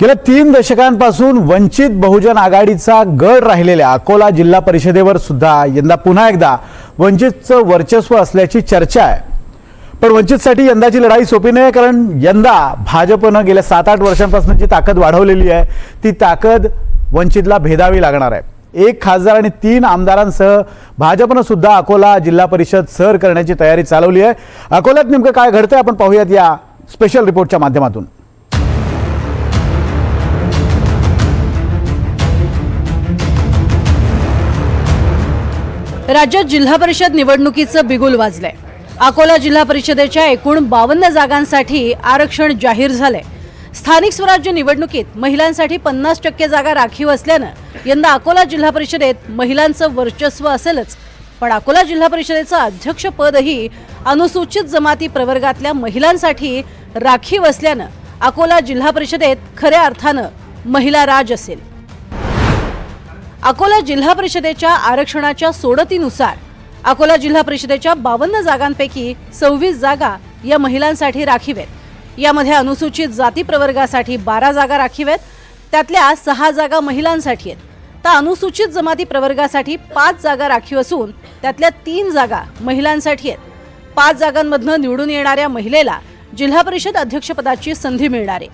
गेल्या तीन दशकांपासून वंचित बहुजन आघाडीचा गड राहिलेल्या अकोला जिल्हा परिषदेवर सुद्धा यंदा पुन्हा एकदा वंचितचं वर्चस्व असल्याची चर्चा आहे. पण वंचितसाठी यंदाची लढाई सोपी नाही कारण यंदा भाजपनं गेल्या सात आठ वर्षांपासून जी ताकद वाढवलेली आहे ती ताकद वंचितला भेदावी लागणार आहे. एक खासदार आणि तीन आमदारांसह भाजपनं सुद्धा अकोला जिल्हा परिषद सर करण्याची तयारी चालवली आहे. अकोल्यात नेमकं काय घडतंय आपण पाहूयात या स्पेशल रिपोर्टच्या माध्यमातून. राज्यात जिल्हा परिषद निवडणुकीचं बिगुल वाजलंय. अकोला जिल्हा परिषदेच्या एकूण बावन्न जागांसाठी आरक्षण जाहीर झालंय. स्थानिक स्वराज्य निवडणुकीत महिलांसाठी पन्नास टक्के जागा राखीव असल्यानं यंदा अकोला जिल्हा परिषदेत महिलांचं वर्चस्व असेलच. पण अकोला जिल्हा परिषदेचं अध्यक्षपदही अनुसूचित जमाती प्रवर्गातल्या महिलांसाठी राखीव असल्यानं अकोला जिल्हा परिषदेत खऱ्या अर्थानं महिला राज असेल. अकोला जिल्हा परिषदेच्या आरक्षणाच्या सोडतीनुसार अकोला जिल्हा परिषदेच्या बावन्न जागांपैकी सव्वीस जागा या महिलांसाठी राखीव आहेत यामध्ये अनुसूचित जाती प्रवर्गासाठी बारा जागा राखीव आहेत त्यातल्या सहा जागा महिलांसाठी आहेत. तर अनुसूचित जमाती प्रवर्गासाठी पाच जागा राखीव असून त्यातल्या तीन जागा महिलांसाठी आहेत. पाच जागांमधनं निवडून येणाऱ्या महिलेला जिल्हा परिषद अध्यक्षपदाची संधी मिळणार आहे.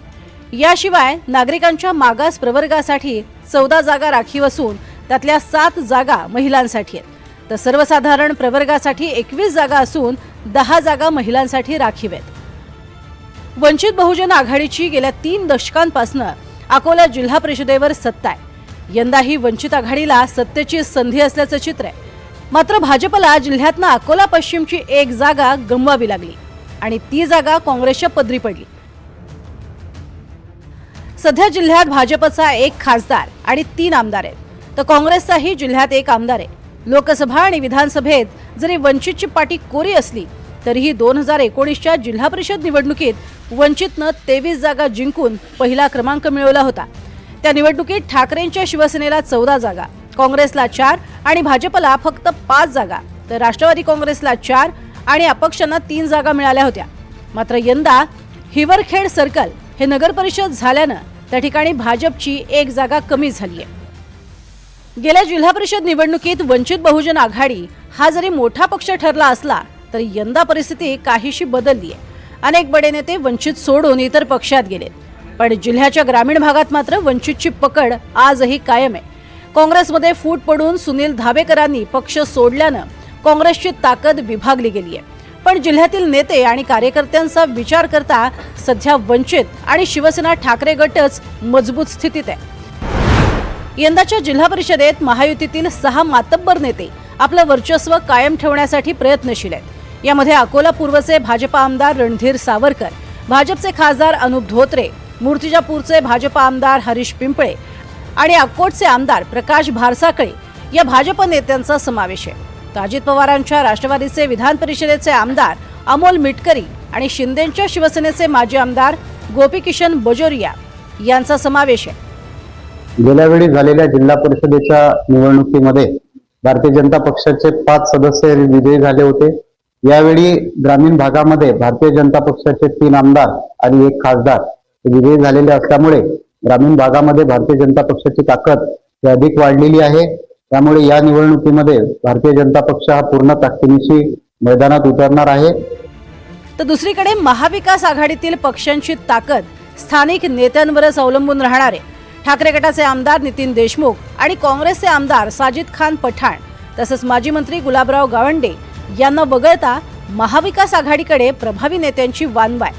याशिवाय नागरिकांच्या मागास प्रवर्गासाठी चौदा जागा राखीव असून त्यातल्या सात जागा महिलांसाठी आहेत. तर सर्वसाधारण प्रवर्गासाठी एकवीस जागा असून दहा जागा महिलांसाठी राखीव आहेत. वंचित बहुजन आघाडीची गेल्या तीन दशकांपासून अकोला जिल्हा परिषदेवर सत्ता आहे. यंदाही वंचित आघाडीला सत्तेची संधी असल्याचं चित्र आहे. मात्र भाजपला जिल्ह्यातनं अकोला पश्चिमची एक जागा गमवावी लागली आणि ती जागा काँग्रेसच्या पदरी पडली. सध्या जिल्ह्यात भाजपचा एक खासदार आणि तीन आमदार आहेत. तर काँग्रेसचाही जिल्ह्यात एक आमदार आहे. लोकसभा आणि विधानसभेत जरी वंचितची पाटी कोरी असली तरीही दोन हजार एकोणीसच्या जिल्हा परिषद निवडणुकीत वंचितनं तेवीस जागा जिंकून पहिला क्रमांक मिळवला होता. त्या निवडणुकीत ठाकरेंच्या शिवसेनेला चौदा जागा काँग्रेसला चार आणि भाजपला फक्त पाच जागा तर राष्ट्रवादी काँग्रेसला चार आणि अपक्षांना तीन जागा मिळाल्या होत्या. मात्र यंदा हिवरखेड सर्कल हे नगर परिषद झाल्यानं त्या ठिकाणी भाजपची एक जागा कमी झाली आहे गेल्या जिल्हा परिषद निवडणुकीत वंचित बहुजन आघाडी हा जरी मोठा पक्ष ठरला असला तरी यंदा परिस्थिती काहीशी बदलली आहे अनेक बडे नेते वंचित सोडून इतर पक्षात गेलेत. पण जिल्ह्याच्या ग्रामीण भागात मात्र वंचितची पकड आजही कायम आहे काँग्रेसमध्ये फूट पडून सुनील धाबेकरांनी पक्ष सोडल्यानं काँग्रेसची ताकद विभागली गेली आहे पण जिल्ह्यातील नेते आणि कार्यकर्त्यांचा विचार करता सध्या वंचित आणि शिवसेना ठाकरे गटच मजबूत स्थितीत आहे. यंदाच्या जिल्हा परिषदेत महायुतीतील सहा मातब्बर नेते आपलं वर्चस्व कायम ठेवण्यासाठी प्रयत्नशील आहेत. यामध्ये अकोला पूर्वचे भाजपा आमदार रणधीर सावरकर भाजपचे खासदार अनुप धोत्रे मूर्तिजापूरचे भाजपा आमदार हरीश पिंपळे आणि अक्कोटचे आमदार प्रकाश भारसाकळे या भाजप नेत्यांचा समावेश आहे. तर अजित पवारांच्या राष्ट्रवादीचे विधान परिषदेचे आमदार अमोल मिटकरी आणि शिंदेच्या शिवसेनेचे माजी आमदार गोपीकिशन बजोरिया यांचा समावेश आहे. गेल्या वेळी झालेल्या जिल्हा परिषदेच्या निवडणुकीमध्ये भारतीय जनता पक्षाचे पाच सदस्य विजयी झाले होते. यावेळी ग्रामीण भागामध्ये भारतीय जनता पक्षाचे तीन आमदार आणि एक खासदार विजयी झालेले असल्यामुळे ग्रामीण भागामध्ये भारतीय जनता पक्षाची ताकद अधिक वाढलेली आहे. त्यामुळे या निवडणुकीमध्ये भारतीय जनता पक्ष हा पूर्ण ताकदीनिशी मैदानात उतरणार आहे. तर दुसरीकडे महाविकास आघाडीतील पक्षांची ताकद स्थानिक नेत्यांवरच अवलंबून राहणार आहे. ठाकरे गटाचे आमदार नितीन देशमुख आणि काँग्रेसचे आमदार साजिद खान पठाण तसंच माजी मंत्री गुलाबराव गावंडे यांना वगळता महाविकास आघाडीकडे प्रभावी नेत्यांची वानवाय.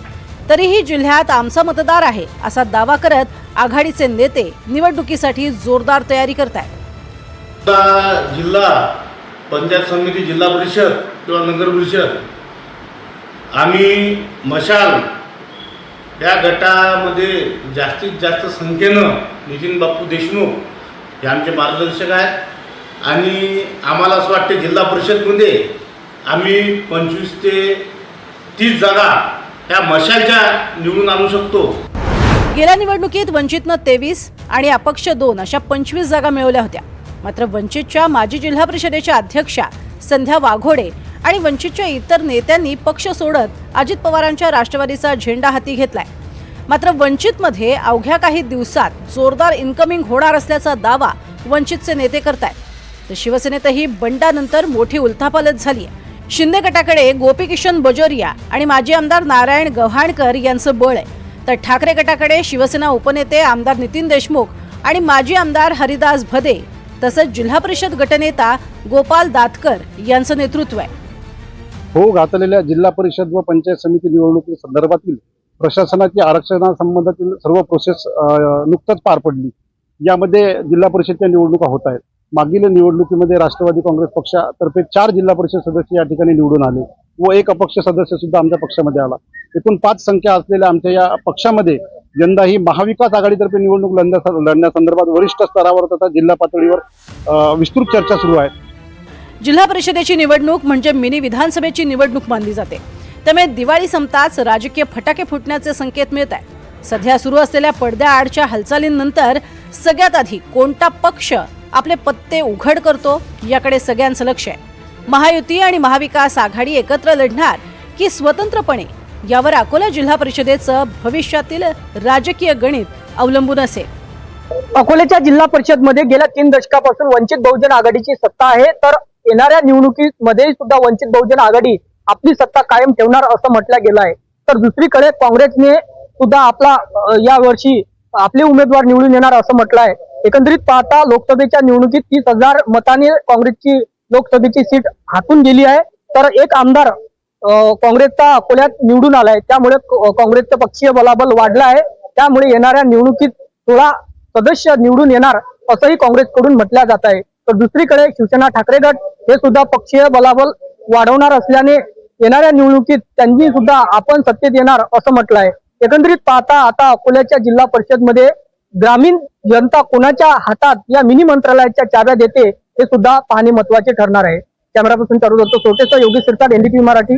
तरीही जिल्ह्यात आमचा मतदार आहे असा दावा करत आघाडीचे नेते निवडणुकीसाठी जोरदार तयारी करत आहेत आता जिल्हा पंचायत समिती जिल्हा परिषद किंवा नगर परिषद आम्ही मशाल या गटामध्ये जास्तीत जास्त संख्येनं नितीन बापू देशमुख हे आमचे मार्गदर्शक आहेत. आणि आम्हाला असं वाटते जिल्हा परिषदमध्ये आम्ही पंचवीस ते तीस जागा या मशालच्या निवडून आणू शकतो. गेल्या निवडणुकीत वंचितनं तेवीस आणि अपक्ष दोन अशा पंचवीस जागा मिळवल्या होत्या. मात्र वंचितच्या माजी जिल्हा परिषदेच्या अध्यक्षा संध्या वाघोडे आणि वंचितच्या इतर नेत्यांनी पक्ष सोडत अजित पवारांच्या राष्ट्रवादीचा झेंडा हाती घेतलाय. मात्र वंचितमध्ये अवघ्या काही दिवसात जोरदार इन्कमिंग होणार असल्याचा दावा वंचितचे नेते करतायत. तर शिवसेनेतही बंडानंतर मोठी उलथापालत झाली आहे शिंदे गटाकडे गोपीकिशन बजोरिया आणि माजी आमदार नारायण गव्हाणकर यांचं बळ आहे. तर ठाकरे गटाकडे शिवसेना उपनेते आमदार नितीन देशमुख आणि माजी आमदार हरिदास भदे तसंच जिल्हा परिषद गटनेता गोपाल दातकर यांचं नेतृत्व आहे. हो घातलेल्या जिल्हा परिषद व पंचायत समिती निवडणुकी संदर्भातील प्रशासनाची आरक्षणासंबंधातील सर्व प्रोसेस नुकतंच पार पडली. यामध्ये जिल्हा परिषदच्या निवडणुका होत आहेत. मागील निवडणुकीमध्ये राष्ट्रवादी काँग्रेस पक्षातर्फे चार जिल्हा परिषद सदस्य या ठिकाणी निवडून आले व एक अपक्ष सदस्य सुद्धा आमच्या पक्षामध्ये आला. एकूण पाच संख्या असलेल्या आमच्या या पक्षामध्ये यंदा ही महाविकास आघाडीतर्फे निवडणूक लढण्यास लढण्यासंदर्भात वरिष्ठ स्तरावर तथा जिल्हा पातळीवर विस्तृत चर्चा सुरू आहे. जिल्हा परिषदेची निवडणूक म्हणजे मिनी विधानसभेची निवडणूक मानली जाते. त्यामुळे दिवाळी संपताच राजकीय फटाके फुटण्याचे संकेत मिळत आहेत. सध्या सुरू असलेल्या पडद्याआडच्या हालचालींनंतर सगळ्यात आधी कोणता पक्ष आपले पत्ते उघड करतो याकडे सगळ्यांचं लक्ष आहे. महायुती आणि महाविकास आघाडी एकत्र लढणार की स्वतंत्रपणे यावर अकोला जिल्हा परिषदेचं भविष्यातील राजकीय गणित अवलंबून असेल अकोल्याच्या जिल्हा परिषदमध्ये गेल्या तीन दशकापासून वंचित बहुजन आघाडीची सत्ता आहे तर येणाऱ्या निवडणुकीमध्ये सुद्धा वंचित बहुजन आघाडी आपली सत्ता कायम ठेवणार असं म्हटलं गेलं आहे. तर दुसरीकडे काँग्रेसने सुद्धा आपला या वर्षी आपले उमेदवार निवडून येणार असं म्हटलं आहे. एकंदरीत पाहता लोकसभेच्या निवडणुकीत तीस हजार मताने काँग्रेसची लोकसभेची सीट हातून गेली आहे. तर एक आमदार काँग्रेसचा अकोल्यात निवडून आलाय. त्यामुळे काँग्रेसचं पक्षीय बलाबल वाढलं आहे. त्यामुळे येणाऱ्या निवडणुकीत सोळा सदस्य निवडून येणार असंही काँग्रेसकडून म्हटलं जात आहे. तर दुसरीकडे शिवसेना ठाकरे गट हे सुद्धा पक्षीय बलाबल वाढवणार असल्याने येणाऱ्या निवडणुकीत त्यांनी सुद्धा आपण सत्तेत येणार असं म्हटलं आहे. एकंदरीत पाहता आता अकोल्याच्या जिल्हा परिषदमध्ये ग्रामीण जनता कोणाच्या हातात या मिनी मंत्रालयाच्या चाव्या देते हे सुद्धा पाहणे महत्त्वाचे ठरणार आहे. कॅमेरा पर्सन चालू दत्त सोटेसह योगेश शिरसाट एनडीपी मराठी